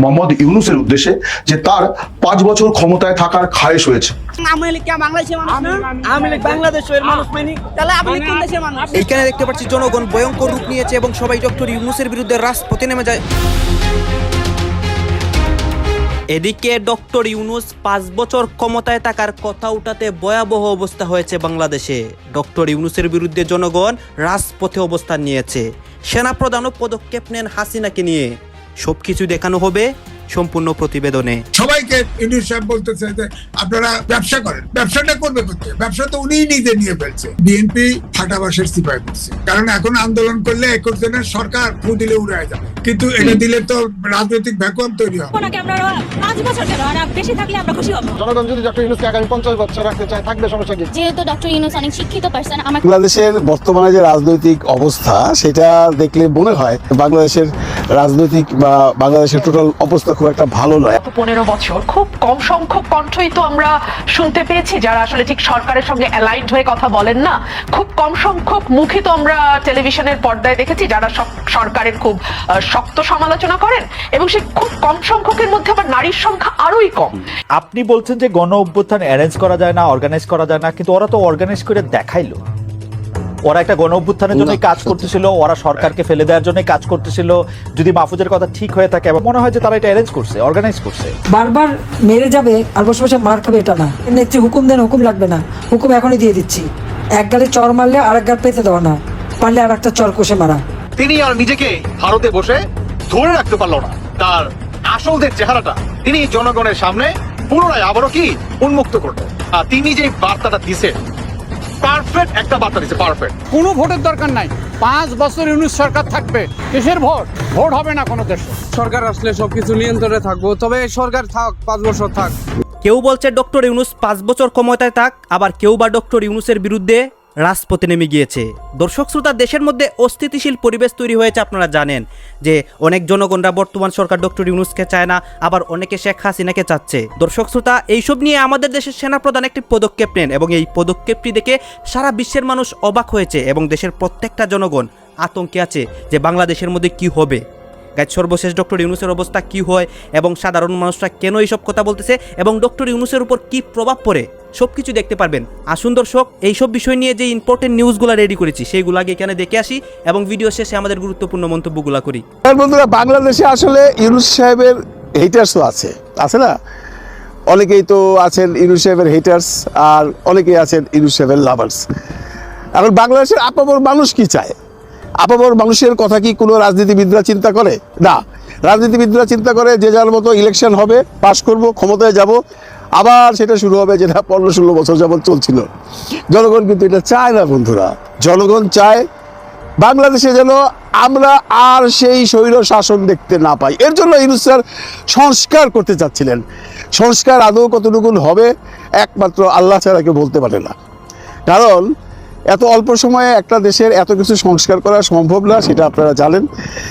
মোহাম্মদ ইউনুসের উদ্দেশ্যে যে তার পাঁচ বছর ক্ষমতায় থাকার খায়েশ হয়েছে। আওয়ামী লীগ কি বাংলাদেশের মানুষ না? আওয়ামী লীগ বাংলাদেশের মানুষ তাহলে আপনি কোন দেশের মানুষ? এইখানে দেখতে পাচ্ছি জনগণ ভয়ঙ্কর রূপ নিয়েছে এবং সবাই ডক্টর ইউনুসের বিরুদ্ধে রাজপথে নেমে যায়। এদিকে ডক্টর ইউনুস পাঁচ বছর ক্ষমতায় থাকার কথা উঠাতে ভয়াবহ অবস্থা হয়েছে বাংলাদেশে। ডক্টর ইউনুসের বিরুদ্ধে জনগণ রাজপথে অবস্থান নিয়েছে। সেনাপ্রধানও পদক্ষেপ নেন হাসিনাকে নিয়ে। সবকিছু দেখানো হবে। সম্পূর্ণ প্রতিবেদনে। সবাইকে ইউনিট সাহেব বলতেছে যে আপনারা ব্যবসা করেন। ব্যবসাটা করবে করতে ব্যবসা তো উনিই নিজে নিয়ে ফেলছে। বিএনপি ফাটাবাসের সিপাই করছে কারণ এখন আন্দোলন করলে একুশ দিনের সরকার ফু দিলে উড়ে যাবে। কিন্তু এটা দিলে তো রাজনৈতিক ভ্যাকুয়াম তৈরি হবে। ওনাকে আমরা পাঁচ বছর কেন? আর বেশি থাকলে আমরা খুশি হব। জনগণ যদি ডক্টর ইউনুসকে আগামী পঞ্চাশ বছর রাখতে চায় থাকবে সমস্যা কি? যেহেতু ডক্টর ইউনুস অনেক শিক্ষিত পার্সন বাংলাদেশের বর্তমানে যে রাজনৈতিক অবস্থা সেটা দেখলে মনে হয় বাংলাদেশের রাজনৈতিক বা বাংলাদেশের টোটাল অবস্থা খুব একটা ভালো নয়। গত পনেরো বছর খুব কম সংখ্যক কণ্ঠই তো আমরা শুনতে পেয়েছি যারা আসলে ঠিক সরকারের সঙ্গে অ্যালাইন্ড হয়ে কথা বলেন না। খুব কম সংখ্যক মুখী তো আমরা টেলিভিশনের পর্দায় দেখেছি যারা সরকারের খুব আহ, শক্ত সমালোচনা করেন। এবং সে খুব কম সংখ্যকের মধ্যে আবার নারীর সংখ্যা আরোই কম। আপনি বলছেন যে গণ অভ্যুত্থান অ্যারেঞ্জ করা যায় না অর্গানাইজ করা যায় না কিন্তু ওরা তো অর্গানাইজ করে দেখাইলো। ওরা একটা গণ অভ্যুত্থানের জন্য কাজ করতেছিল ওরা সরকারকে ফেলে দেওয়ার জন্য কাজ করতেছিল। যদি মাহফুজের কথা ঠিক হয়ে থাকে আমার মনে হয় যে তারা এটা অ্যারেঞ্জ করছে অর্গানাইজ করছে। বারবার মেরে যাবে আর বসে বসে মার খাবে এটা না। নেত্রী হুকুম দেন হুকুম লাগবে না। হুকুম এখনই দিয়ে দিচ্ছি। এক গালে চর মারলে আর এক গাল পেতে দেওয়া না। পারলে আর একটা চর কষে মারা। তিনি আর নিজেকে ভারতে বসে ধরে রাখতে পারল না। তার আসল যে চেহারাটা তিনি জনগণের সামনে পুনরায় আবারও কি উন্মুক্ত করলেন। আর তিনি যে বার্তাটা দিছেন পারফেক্ট একটা বার্তা দিচ্ছে পারফেক্ট। কোনো ভোটের দরকার নাই। পাঁচ বছর ইউনিট সরকার থাকবে দেশের ভোট ভোট হবে না কোনো দেশে। সরকার আসলে সবকিছু নিয়ন্ত্রণে থাকব তবে সরকার থাক পাঁচ বছর থাক। কেউ বলছে ডক্টর ইউনুস পাঁচ বছর ক্ষমতায় থাক আবার কেউ বা ডক্টর ইউনুসের বিরুদ্ধে রাজপথে নেমে গিয়েছে। দর্শক শ্রোতা, দেশের মধ্যে অস্থিতিশীল পরিবেশ তৈরি হয়েছে, আপনারা জানেন যে অনেক জনগণরা বর্তমান সরকার ডক্টর ইউনুসকে চায় না, আবার অনেকে শেখ হাসিনাকে চাচ্ছে। দর্শক শ্রোতা, এইসব নিয়ে আমাদের দেশের সেনাপ্রধান একটি পদক্ষেপ নেন এবং এই পদক্ষেপটি দেখে সারা বিশ্বের মানুষ অবাক হয়েছে এবং দেশের প্রত্যেকটা জনগণ আতঙ্কে আছে যে বাংলাদেশের মধ্যে কি হবে। গাইজ, সর্বশেষ ডক্টর ইউনুসের অবস্থা কি হয় এবং সাধারণ মানুষরা কেন এইসব কথা বলতেছে এবং ডক্টর ইউনুসের উপর কি প্রভাব পড়ে সব কিছু দেখতে পারবেন। আসুন দর্শক, এইসব বিষয় নিয়ে যে ইম্পর্টেন্ট নিউজগুলো রেডি করেছি, সেইগুলো আগে এখানে দেখে আসি এবং ভিডিও শেষে আমাদের গুরুত্বপূর্ণ মন্তব্যগুলো করি। বন্ধুরা, বাংলাদেশে আসলে ইউনুস সাহেবের হেটার্সও আছে আছে না? অনেকেই তো আছেন ইউনুস সাহেবের হেটার্স আর অনেকেই আছেন ইউনুস সাহেবের লাভার্স এখন বাংলাদেশের আপামর মানুষ কি চায়? আপামর মানুষের কথা কি কোনো রাজনীতিবিদরা চিন্তা করে? না। রাজনীতিবিদরা চিন্তা করে যে যার মতো ইলেকশন হবে, পাশ করব, ক্ষমতায় যাব, আবার সেটা শুরু হবে যেটা পনেরো ষোলো বছর যাবৎ চলছিল। জনগণ কিন্তু এটা চায় না, বন্ধুরা। জনগণ চায় বাংলাদেশে যেন আমরা আর সেই শৈল শাসন দেখতে না পাই। এর জন্য ইউনুস স্যার সংস্কার করতে চাচ্ছিলেন। সংস্কার আদৌ কতটুকু হবে, একমাত্র আল্লাহ ছাড়া কেউ বলতে পারে না। কারণ এত অল্প সময়ে একটা দেশের এত কিছু সংস্কার করা সম্ভব না, সেটা আপনারা জানেন।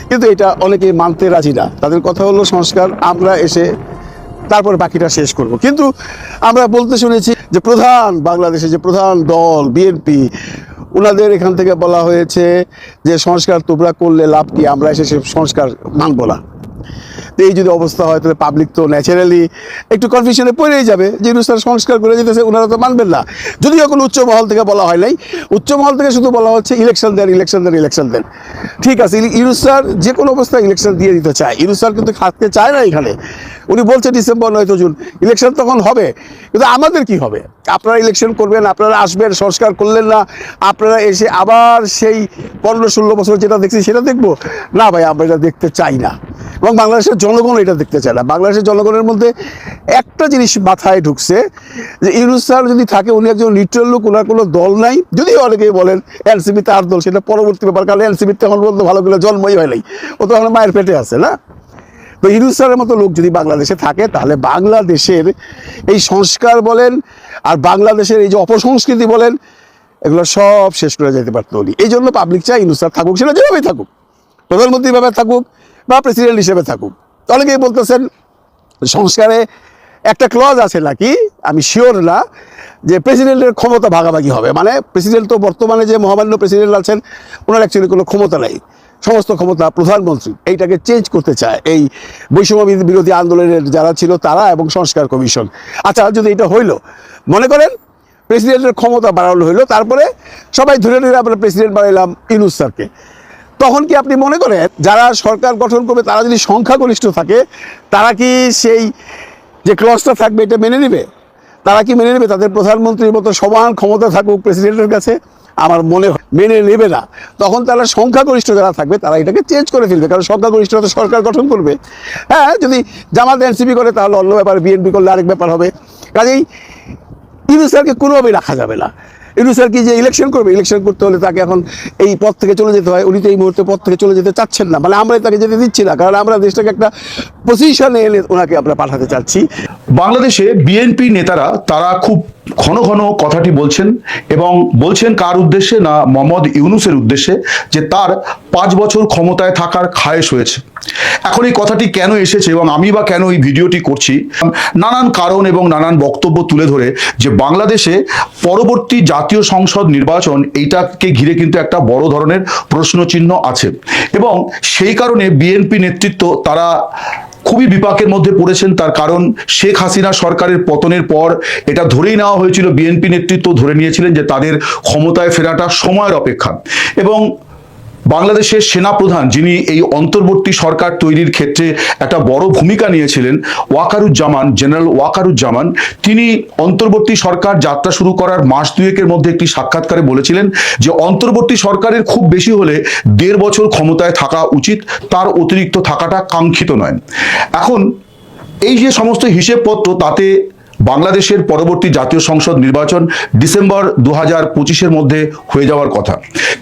কিন্তু এটা অনেকে মানতে রাজি না। তাদের কথা হলো সংস্কার, আমরা এসে তারপর বাকিটা শেষ করব। কিন্তু আমরা বলতে শুনেছি যে প্রধান বাংলাদেশে যে প্রধান দল বিএনপি ওনাদের এখান থেকে বলা হয়েছে যে সংস্কার তোমরা করলে লাভ কি, আমরা এসে সে সংস্কার মানব না। এই যদি অবস্থা হয়, তাহলে পাবলিক তো ন্যাচারালি একটু কনফিউশনে পড়েই যাবে। যে ইউনুস সংস্কার করে যেতেছে ওনারা তো মানবেন না। যদিও কোনো উচ্চ মহল থেকে বলা হয় নাই। উচ্চ মহল থেকে শুধু বলা হচ্ছে ইলেকশন দেন ইলেকশন দেন ইলেকশন দেন। ঠিক আছে স্যার যে কোনো অবস্থায় ইলেকশন দিয়ে দিতে চায়। স্যার কিন্তু থাকতে চায় না এখানে। উনি বলছে ডিসেম্বর নয়তো জুন ইলেকশন তখন হবে। কিন্তু আমাদের কি হবে? আপনারা ইলেকশন করবেন, আপনারা আসবেন, সংস্কার করলেন না। আপনারা এসে আবার সেই পনেরো ষোলো বছর যেটা দেখছি, সেটা দেখব? না ভাই, আমরা এটা দেখতে চাই না। এবং বাংলাদেশের জনগণ এটা দেখতে চায় না। বাংলাদেশের জনগণের মধ্যে একটা জিনিস মাথায় ঢুকছে যে ইউনুস স্যার যদি থাকে, উনি একজন নিউট্রাল লোক ওনার কোনো দল নাই। যদি অনেকেই বলেন এনসিপি তার দল, সেটা পরবর্তী ব্যাপার, কারণ এনসিপির তখন বলতে ভালো করে জন্মই হয় নাই। ও তো এখন মায়ের পেটে আছে, না? তো স্যারের মতো লোক যদি বাংলাদেশে থাকে, তাহলে বাংলাদেশের এই সংস্কার বলেন আর বাংলাদেশের এই যে অপসংস্কৃতি বলেন, এগুলো সব শেষ করে যেতে পারতো উনি। এই জন্য পাবলিক চাই স্যার থাকুক, সেটা যেভাবেই থাকুক। প্রধানমন্ত্রী ভাবে থাকুক বা প্রেসিডেন্ট হিসেবে থাকুক। অনেকেই বলতেছেন, সংস্কারে একটা ক্লজ আছে নাকি? আমি শিওর না যে প্রেসিডেন্টের ক্ষমতা ভাগাভাগি হবে। মানে প্রেসিডেন্ট তো বর্তমানে যে মহামান্য প্রেসিডেন্ট আছেন, ওনার অ্যাকচুয়ালি কোনো ক্ষমতা নেই। সমস্ত ক্ষমতা প্রধানমন্ত্রী এইটাকে চেঞ্জ করতে চায় এই বৈষম্য বিরোধী- আন্দোলনের যারা ছিল তারা এবং সংস্কার কমিশন। আচ্ছা যদি এটা হইল, মনে করেন প্রেসিডেন্টের ক্ষমতা বাড়ানো হইল, তারপরে সবাই ধরে ধরে আমরা প্রেসিডেন্ট বানাইলাম ইনুস স্যারকে। তখন কি আপনি মনে করেন যারা সরকার গঠন করবে, তারা যদি সংখ্যাগরিষ্ঠ থাকে, তারা কি সেই যে ক্লসটা থাকবে, এটা মেনে নেবে? তারা কি মেনে নেবে? তাদের প্রধানমন্ত্রীর মতো সমান ক্ষমতা থাকুক প্রেসিডেন্টের কাছে? আমার মনে হয় মেনে নেবে না। তখন তারা সংখ্যাগরিষ্ঠ যারা থাকবে, তারা এটাকে চেঞ্জ করে ফেলবে। কারণ সংখ্যাগরিষ্ঠরা তো সরকার গঠন করবে। হ্যাঁ যদি জামাত এনসিপি করে, তাহলে অন্য ব্যাপার, বিএনপি করলে আরেক ব্যাপার হবে। কাজেই ইনু স্যারকে কোনোভাবেই রাখা যাবে না। ইনু স্যার কি যে ইলেকশন করবে? ইলেকশন করতে হলে তাকে এখন এই পথ থেকে চলে যেতে হয়। উনি তো এই মুহূর্তে পথ থেকে চলে যেতে চাচ্ছেন না। মানে আমরা তাকে যেতে দিচ্ছি না। কারণ আমরা দেশটাকে একটা পজিশনে এনে ওনাকে আমরা পাঠাতে চাচ্ছি। বাংলাদেশে বিএনপি নেতারা, তারা খুব ঘন ঘন কথাটি বলছেন এবং বলছেন কার উদ্দেশ্যে না মোহাম্মদ ইউনুসের উদ্দেশ্যে, যে তার পাঁচ বছর ক্ষমতায় থাকার খায়েশ হয়েছে। এখন এই কথাটি কেন এসেছে এবং আমি বা কেন এই ভিডিওটি করছি? নানান কারণ এবং নানান বক্তব্য তুলে ধরে যে বাংলাদেশে পরবর্তী জাতীয় সংসদ নির্বাচন, এইটাকে ঘিরে কিন্তু একটা বড় ধরনের প্রশ্নচিহ্ন আছে। এবং সেই কারণে বিএনপি নেতৃত্ব তারা খুবই বিপাকের মধ্যে পড়েছেন, তার কারণ শেখ হাসিনা সরকারের পতনের পর এটা ধরেই নেওয়া হয়েছিল, বিএনপি নেতৃত্ব ধরে নিয়েছিলেন যে তাদের ক্ষমতায় ফেরাটা সময়ের অপেক্ষা। এবং বাংলাদেশের সেনাপ্রধান যিনি এই অন্তর্বর্তী সরকার তৈরির ক্ষেত্রে একটা বড় ভূমিকা নিয়েছিলেন, ওয়াকারুজ্জামান, জেনারেল ওয়াকারুজ্জামান, তিনি অন্তর্বর্তী সরকার যাত্রা শুরু করার মাস দুয়েকের মধ্যে একটি সাক্ষাৎকারে বলেছিলেন যে অন্তর্বর্তী সরকারের খুব বেশি হলে দেড় বছর ক্ষমতায় থাকা উচিত, তার অতিরিক্ত থাকাটা কাঙ্ক্ষিত নয়। এখন এই যে সমস্ত হিসেবপত্র তাতে বাংলাদেশের পরবর্তী জাতীয় সংসদ নির্বাচন ডিসেম্বর দু হাজার পঁচিশের মধ্যে হয়ে যাওয়ার কথা।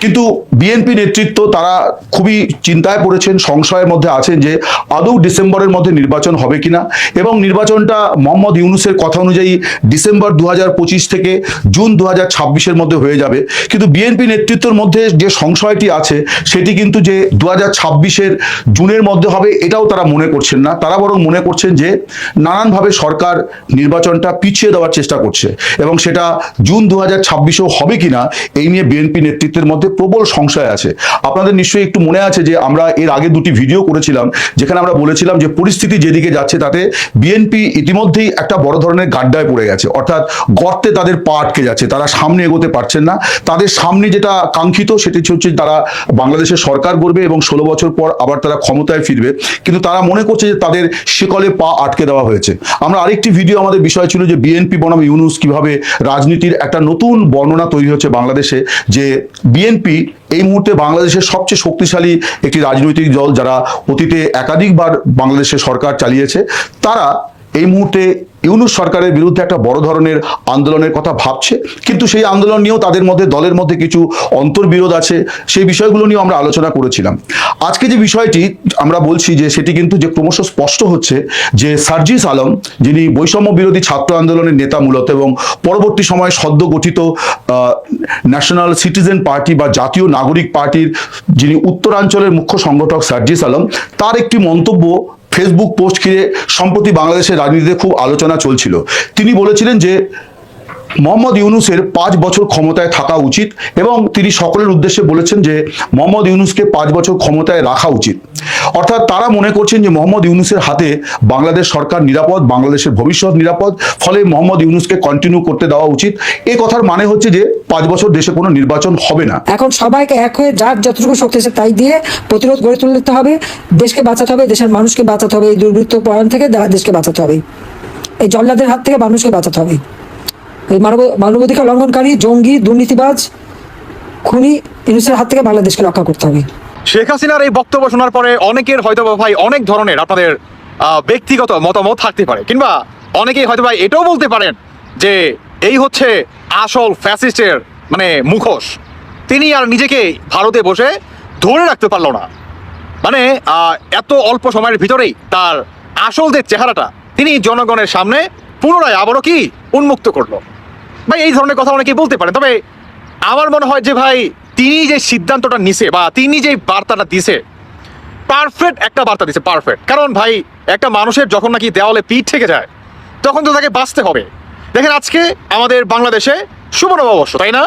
কিন্তু বিএনপি নেতৃত্ব তারা খুবই চিন্তায় পড়েছেন, সংশয়ের মধ্যে আছেন যে আদৌ ডিসেম্বরের মধ্যে নির্বাচন হবে কিনা এবং নির্বাচনটা মোহাম্মদ ইউনুসের কথা অনুযায়ী ডিসেম্বর দু হাজার পঁচিশ থেকে জুন দু হাজার ছাব্বিশের মধ্যে হয়ে যাবে। কিন্তু বিএনপি নেতৃত্বের মধ্যে যে সংশয়টি আছে, সেটি কিন্তু যে দু হাজার ছাব্বিশের জুনের মধ্যে হবে, এটাও তারা মনে করছেন না। তারা বরং মনে করছেন যে নানানভাবে সরকার নির্বাচনটা পিছিয়ে দেওয়ার চেষ্টা করছে এবং সেটা জুন দু হাজার ছাব্বিশেও হবে কিনা, এই নিয়ে বিএনপি নেতৃত্বের মধ্যে প্রবল সংশয় আছে। আপনাদের নিশ্চয়ই একটু মনে আছে যে আমরা এর আগে দুটি ভিডিও করেছিলাম, যেখানে আমরা বলেছিলাম যে পরিস্থিতি যেদিকে যাচ্ছে তাতে বিএনপি ইতিমধ্যেই একটা বড় ধরনের গাড্ডায় পড়ে গেছে। অর্থাৎ গর্তে তাদের পা আটকে যাচ্ছে, তারা সামনে এগোতে পারছেন না। তাদের সামনে যেটা কাঙ্ক্ষিত, সেটি হচ্ছে তারা বাংলাদেশের সরকার গড়বে এবং ষোলো বছর পর আবার তারা ক্ষমতায় ফিরবে। কিন্তু তারা মনে করছে যে তাদের শিকলে পা আটকে দেওয়া হয়েছে। আমরা আরেকটি ভিডিও আমাদের বিষয় ছিল যে বিএনপি বনাম ইউনুস কীভাবে রাজনীতির একটা নতুন বর্ণনা তৈরি হচ্ছে বাংলাদেশে, যে বিএনপি এই মুহূর্তে বাংলাদেশের সবচেয়ে শক্তিশালী একটি রাজনৈতিক দল যারা অতীতে একাধিকবার বাংলাদেশে সরকার চালিয়েছে, তারা এই মুহূর্তে ইউনুস সরকারের বিরুদ্ধে একটা বড় ধরনের আন্দোলনের কথা ভাবছে, কিন্তু সেই আন্দোলন নিয়েও তাদের মধ্যে, দলের মধ্যে কিছু অন্তর্বিরোধ আছে, সেই বিষয়গুলো নিয়েও আমরা আলোচনা করেছিলাম। আজকে যে বিষয়টি আমরা বলছি যে সেটি কিন্তু যে ক্রমশ স্পষ্ট হচ্ছে যে সার্জিস আলম, যিনি বৈষম্য বিরোধী ছাত্র আন্দোলনের নেতা মূলত এবং পরবর্তী সময়ে সদ্য গঠিত ন্যাশনাল সিটিজেন পার্টি বা জাতীয় নাগরিক পার্টির যিনি উত্তরাঞ্চলের মুখ্য সংগঠক সার্জিস আলম, তার একটি মন্তব্য ফেসবুক পোস্ট ঘিরে সম্প্রতি বাংলাদেশের রাজনীতিতে খুব আলোচনা চলছিল। তিনি বলেছিলেন যে মোহাম্মদ ইউনুসের পাঁচ বছর ক্ষমতায় থাকা উচিত এবং তিনি সকলের উদ্দেশ্যে বলেছেন যে মোহাম্মদ ইউনুসকে পাঁচ বছর ক্ষমতায় রাখা উচিত। অর্থাৎ তারা মনে করছেন যে মোহাম্মদ ইউনুসের হাতে বাংলাদেশ সরকার নিরাপদ, বাংলাদেশের ভবিষ্যৎ নিরাপদ, ফলে মোহাম্মদ ইউনুসকে কন্টিনিউ করতে দেওয়া উচিত। এ কথার মানে হচ্ছে যে পাঁচ বছর দেশে কোনো নির্বাচন হবে না। এখন সবাইকে এক হয়ে যার যতটুকু শক্তি আছে তাই দিয়ে প্রতিরোধ গড়ে তুলতে হবে, দেশকে বাঁচাতে হবে, দেশের মানুষকে বাঁচাতে হবে, এই দুর্বৃত্ত পয়ন থেকে দেশকে বাঁচাতে হবে। এই জল্লাদের হাত থেকে মানুষকে বাঁচাতে হবে। এই মানব, মানবাধিকার লঙ্ঘনকারী, জঙ্গি, দুর্নীতিবাজ, খুনি ইউনুসের হাত থেকে বাংলাদেশকে রক্ষা করতে হবে। শেখ হাসিনার এই বক্তব্য শোনার পরে অনেকের হয়তো ভাই অনেক ধরনের আপনাদের ব্যক্তিগত মতামত থাকতে পারে, কিংবা অনেকেই হয়তো ভাই এটাও বলতে পারেন যে এই হচ্ছে আসল ফ্যাসিস্টের মানে মুখোশ। তিনি আর নিজেকে ভারতে বসে ধরে রাখতে পারল না। মানে এত অল্প সময়ের ভিতরেই তার আসল যে চেহারাটা তিনি জনগণের সামনে পুনরায় আবারও কি উন্মুক্ত করল। ভাই, এই ধরনের কথা অনেকেই বলতে পারেন, তবে আমার মনে হয় যে ভাই, তিনি যে সিদ্ধান্তটা নিছে বা তিনি যে বার্তাটা দিছে পারফেক্ট একটা বার্তা দিছে পারফেক্ট কারণ ভাই, একটা মানুষের যখন নাকি দেওয়ালে পিঠ থেকে যায়, তখন তো তাকে বাঁচতে হবে। দেখেন আজকে আমাদের বাংলাদেশে শুভ নববর্ষ, তাই না?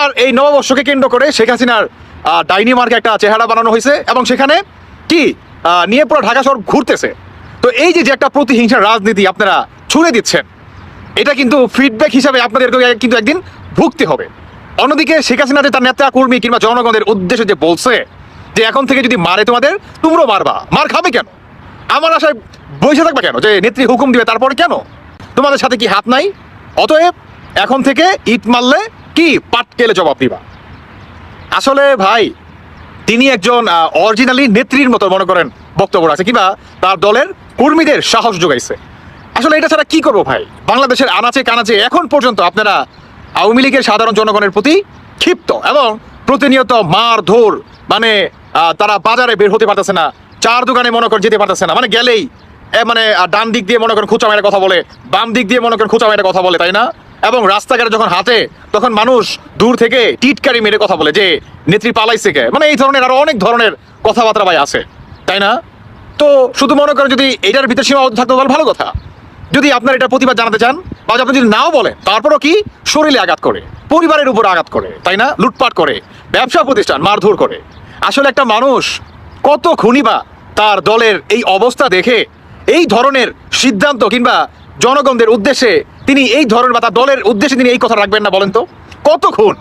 আর এই নববর্ষকে কেন্দ্র করে শেখ হাসিনার ডাইনি মার্কে একটা চেহারা বানানো হয়েছে এবং সেখানে কি নিয়ে পুরো ঢাকা শহর ঘুরতেছে। তো এই যে যে একটা প্রতিহিংসার রাজনীতি আপনারা ছুড়ে দিচ্ছেন এটা কিন্তু ফিডব্যাক হিসাবে আপনাদেরকে কিন্তু একদিন ভুগতে হবে। অন্যদিকে শেখ হাসিনা যে তার নেতা কর্মী কিংবা জনগণের উদ্দেশ্যে যে বলছে যে এখন থেকে যদি মারে তোমাদের, তোমরাও মারবা। মার খাবে কেন? আমার আশায় বসে থাকবে কেন? যে নেত্রী হুকুম দিবে, তারপরে কেন? তোমাদের সাথে কি হাত নাই? অতএব এখন থেকে ইট মারলে কি পাটকেলে জবাব দিবা। আসলে ভাই, তিনি একজন অরিজিনালি নেত্রীর মতো মনে করেন বক্তব্য আছে কিংবা তার দলের কর্মীদের সাহস যোগাইছে। আসলে এটা ছাড়া কি করব ভাই? বাংলাদেশের আনাচে কানাচে এখন পর্যন্ত আপনারা আওয়ামী লীগের সাধারণ জনগণের প্রতি ক্ষিপ্ত এবং প্রতিনিয়ত মার ধর মানে তারা বাজারে বের হতে পারতেছে না, চার দোকানে মনে করেন যেতে পারতেছে না মানে গেলেই মানে ডান দিক দিয়ে মনে করেন খুচা মেরে কথা বলে, বাম দিক দিয়ে মনে করেন খুচা মেরে কথা বলে, তাই না? এবং রাস্তাঘাটে যখন হাতে তখন মানুষ দূর থেকে টিটকারি মেরে কথা বলে যে, নেত্রী পালাইছে কে? মানে এই ধরনের আরও অনেক ধরনের কথাবার্তা ভাই আছে, তাই না? তো শুধু মনে করেন যদি এটার ভিতরে সীমাবদ্ধ থাকতো তাহলে ভালো কথা। যদি আপনার এটা প্রতিবাদ জানাতে চান, বা আপনি যদি নাও বলেন, তারপরও কি? শরীরে আঘাত করে, পরিবারের উপর আঘাত করে, তাই না? লুটপাট করে, ব্যবসা প্রতিষ্ঠান মারধর করে। আসলে একটা মানুষ কত খুনিবা তার দলের এই অবস্থা দেখে, এই ধরনের সিদ্ধান্ত কিংবা জনগণদের উদ্দেশ্যে তিনি এই ধরনের বা তার দলের উদ্দেশ্যে তিনি এই কথা রাখবেন না বলেন তো? কত খুন?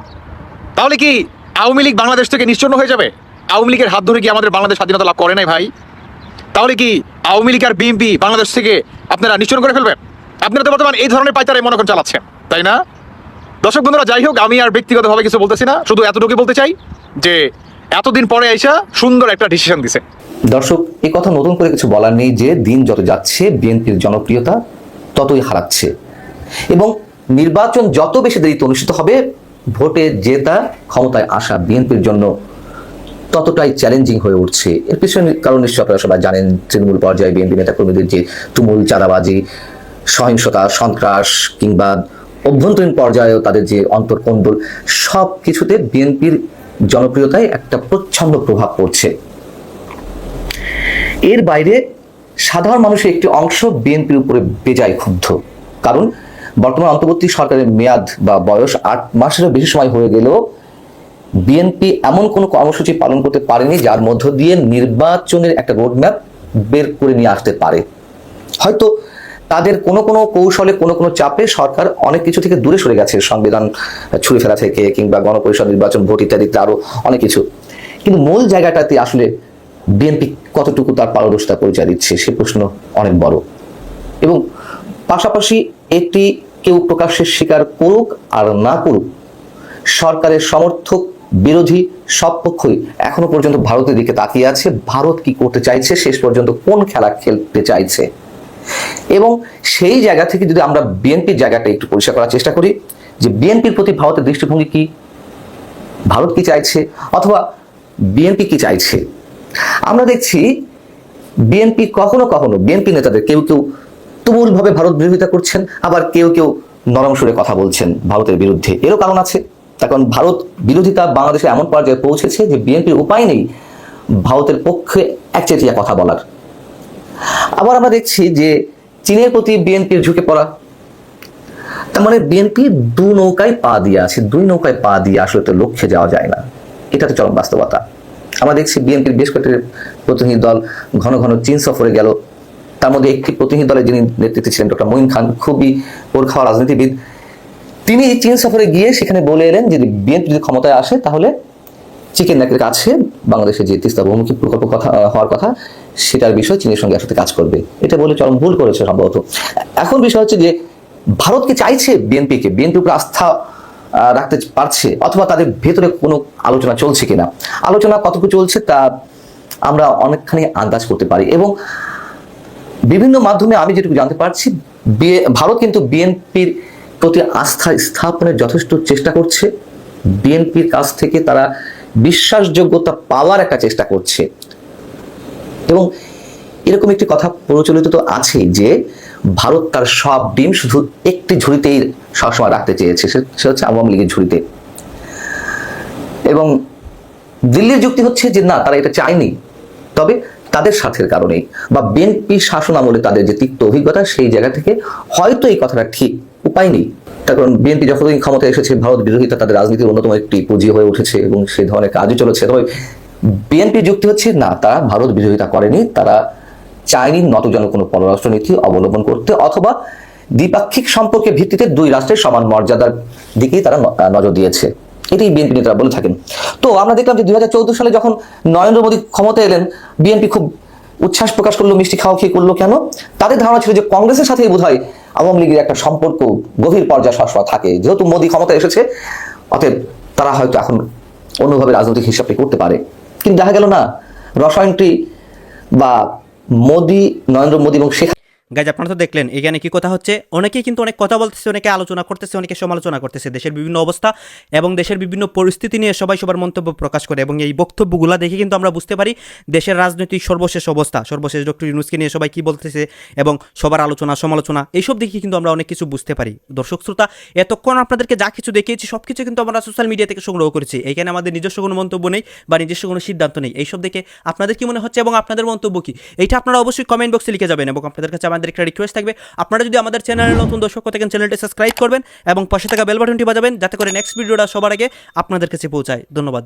তাহলে কি আওয়ামী লীগ বাংলাদেশ থেকে নিশ্চন্ন হয়ে যাবে? আওয়ামী লীগের হাত ধরে কি আমাদের বাংলাদেশ স্বাধীনতা লাভ করে নাই ভাই? তাহলে কি আওয়ামী লীগ আর বিএনপি বাংলাদেশ থেকে আপনারা নিশ্চয় করে ফেলবেন? আপনারা তো বর্তমান এই ধরনের পাইতারে মনে করেন চালাচ্ছেন, তাই না? দর্শক বন্ধুরা, যাই হোক, আমি আর ব্যক্তিগতভাবে কিছু বলতেছি না, শুধু এতটুকু বলতে চাই যে এতদিন পরে আইসা সুন্দর একটা ডিসিশন দিছে। দর্শক এই কথা নতুন করে কিছু বলার নেই যে দিন যত যাচ্ছে, বিএনপির জনপ্রিয়তা ততই হারাচ্ছে। এবং নির্বাচন যত বেশি দেরিতে অনুষ্ঠিত হবে, ভোটে জেতা ক্ষমতায় আসা বিএনপির জন্য ততটাই চ্যালেঞ্জিং হয়ে উঠছে। এর পিছনে কারণ নিশ্চয়ই আপনারা সবাই জানেন, তৃণমূল পর্যায়ে বিএনপি নেতাকর্মীদের যে তুমুল চাঁদাবাজি, সহিংসতা, সন্ত্রাস কিংবা অভ্যন্তরীণ পর্যায়েও তাদের যে অন্তর্কন্দল সব কিছুতে বিএনপির জনপ্রিয়তায় একটা প্রচ্ছন্ন প্রভাব পড়ছে। এর বাইরে সাধারণ মানুষের একটি অংশ বিএনপির উপরে বেজায় ক্ষুব্ধ। কারণ বর্তমান অন্তর্বর্তী সরকারের মেয়াদ বা বয়স আট মাসেরও বেশি সময় হয়ে গেলেও বিএনপি এমন কোনো কর্মসূচি পালন করতে পারেনি, যার মধ্য দিয়ে নির্বাচনের একটা রোডম্যাপ বের করে নিয়ে আসতে পারে। হয়তো তাদের কোনো কোনো কৌশলে, কোনো কোনো চাপে সরকার অনেক কিছু থেকে দূরে সরে গেছে, সংবিধান ছুঁড়ে ফেলা থেকে, কিংবা গণপরিষদ নির্বাচন, ভোট ইত্যাদিতে আরও অনেক কিছু। কিন্তু মূল জায়গাটাতে আসলে বিএনপি কতটুকু তার পারদর্শিতা পরিচয় দিচ্ছে, সে প্রশ্ন অনেক বড়। এবং পাশাপাশি এটি কেউ প্রকাশ্যে স্বীকার করুক আর না করুক, সরকারের সমর্থক বিরোধী সব পক্ষই এখনও পর্যন্ত ভারতের দিকে তাকিয়ে আছে। ভারত কি করতে চাইছে, শেষ পর্যন্ত কোন খেলা খেলতে চাইছে? এবং সেই জায়গা থেকে যদি আমরা বিএনপির জায়গাটা একটু পরিষ্কার করার চেষ্টা করি, যে বিএনপির প্রতি ভারতের দৃষ্টিভঙ্গি কি? ভারত কি চাইছে অথবা বিএনপি কি চাইছে? আমরা দেখছি বিএনপি কখনো কখনো, বিএনপি নেতাদের কেউ কেউ তুমুলভাবে ভারত বিরোধিতা করছেন, আবার কেউ কেউ নরম সুরে কথা বলছেন ভারতের বিরুদ্ধে। এরও কারণ আছে। তার কারণ ভারত বিরোধিতা বাংলাদেশে এমন পর্যায়ে পৌঁছেছে যে বিএনপির উপায় নেই ভারতের পক্ষে একচেটিয়া কথা বলার। আবার আমরা দেখছি যে চীনের প্রতি বিএনপির ঝুঁকে পড়া। তার মানে বিএনপি দু নৌকায় পা দিয়ে আছে, দুই নৌকায় পা দিয়ে আসলে তো লক্ষ্যে যাওয়া যায় না। এটা তো চরম বাস্তবতা। আমরা দেখছি বিএনপির বেশ কয়েকটি প্রতিনিধি দল ঘন ঘন চীন সফরে গেল। তার মধ্যে একটি প্রতিনিধি দলের যিনি নেতৃত্বে ছিলেন ডক্টর মঈন খান, খুবই ওর খাওয়া রাজনীতিবিদ। তিনি চীন সফরে গিয়ে সেখানে বলে এলেন যদি বিএনপি যদি ক্ষমতায় আসে, তাহলে চিকেন নাকের কাছে বাংলাদেশের যে তিস্তা বহুমুখী প্রকল্প কথা হওয়ার কথা, সেটার বিষয়ে চীনের সঙ্গে একসাথে কাজ করবে। এটা বলে চরম ভুল করেছে সম্ভবত। এখন বিষয় হচ্ছে যে ভারত কি চাইছে বিএনপিকে বিএনপির উপর আস্থা রাখতে পারছে, অথবা তাদের ভেতরে কোনো আলোচনা চলছে কিনা। আলোচনা কতটুকু চলছে তা আমরা অনেকখানি আন্দাজ করতে পারি। এবং বিভিন্ন মাধ্যমে আমি যেটুকু জানতে পারছি ভারত কিন্তু বিএনপির প্রতি আস্থা স্থাপনের যথেষ্ট চেষ্টা করছে। বিএনপির কাছ থেকে তারা বিশ্বাসযোগ্যতা পাওয়ার একটা চেষ্টা করছে। এবং এরকম একটি কথা প্রচলিত তো আছেই যে, ভারত তার সব ডিম শুধু একটি ঝুড়িতেই সবসময় রাখতে চেয়েছে, সে- হচ্ছে আওয়ামী লীগের ঝুড়িতে। এবং দিল্লির যুক্তি হচ্ছে যে, না, তারা এটা চায়নি। তবে তাদের স্বার্থের কারণেই বা বিএনপি শাসন আমলে তাদের যে তিক্ত অভিজ্ঞতা সেই জায়গা থেকে হয়তো এই কথাটা ঠিক উপায় তার কারণ বিএনপি যতদিন ক্ষমতায় এসেছে, ভারত বিরোধিতা তাদের রাজনীতির অন্যতম একটি পুঁজি হয়ে উঠেছে এবং সেই ধরনের কাজই চলেছে। তবে বিএনপি যুক্তি হচ্ছে, না, তারা ভারত বিরোধিতা করেনি। তারা চায়নি নতজন কোনো পররাষ্ট্রনীতি অবলম্বন করতে অথবা দ্বিপাক্ষিক সম্পর্কের ভিত্তিতে দুই রাষ্ট্রের সমান মর্যাদার দিকেই তারা নজর দিয়েছে। এটাই বিএনপি নেতারা বলে থাকেন। তো আমরা দেখলাম যে দুই হাজার চৌদ্দ সালে যখন নরেন্দ্র মোদী ক্ষমতায় এলেন বিএনপি খুব উচ্ছ্বাস প্রকাশ করল, মিষ্টি খাওয়া খেয়ে করল কেন? তাদের ধারণা ছিল যে কংগ্রেসের সাথেই বোধ হয় আওয়ামী লীগের একটা সম্পর্ক গভীর পর্যায়ে সবসময় থাকে। যেহেতু মোদী ক্ষমতা এসেছে, অতএব তারা হয়তো এখন অন্যভাবে রাজনৈতিক হিসাবে করতে পারে। কিন্তু দেখা গেল না, রসায়নটি বা মোদী, নরেন্দ্র মোদী এবং শেখ গাইজ, আপনারা তো দেখলেন, এখানে কি কথা হচ্ছে? অনেকেই কিন্তু অনেক কথা বলতেছে, অনেকে আলোচনা করতেছে, অনেকে সমালোচনা করতেছে। দেশের বিভিন্ন অবস্থা এবং দেশের বিভিন্ন পরিস্থিতি নিয়ে সবাই সবার মন্তব্য প্রকাশ করে এবং এই বক্তব্যগুলো দেখে কিন্তু আমরা বুঝতে পারি দেশের রাজনৈতিক সর্বশেষ অবস্থা। সর্বশেষ ডক্টর ইউনুসকে নিয়ে সবাই কি বলতেছে এবং সবার আলোচনা, সমালোচনা, এইসব দেখে কিন্তু আমরা অনেক কিছু বুঝতে পারি। দর্শক শ্রোতা, এতক্ষণ আপনাদেরকে যা কিছু দেখিয়েছি সব কিছু কিন্তু আমরা সোশ্যাল মিডিয়া থেকে সংগ্রহ করেছি। এখানে আমাদের নিজস্ব কোনো মন্তব্য নেই বা নিজস্ব কোনো সিদ্ধান্ত নেই। এইসব দেখে আপনাদের কি মনে হচ্ছে এবং আপনাদের মন্তব্য কি? এইটা আপনারা অবশ্যই কমেন্ট বক্সে লিখে যাবেন এবং আপনাদের কাছে আমাদের একটা রিকোয়েস্ট থাকবে। আপনারা যদি আমাদের চ্যানেলে নতুন দর্শক থাকেন, চ্যানেলটি সাবস্ক্রাইব করবেন এবং পাশে থাকা বেল বাটনটি বাজাবেন, যাতে করে নেক্সট ভিডিওটা সবার আগে আপনাদের কাছে পৌঁছায়। ধন্যবাদ।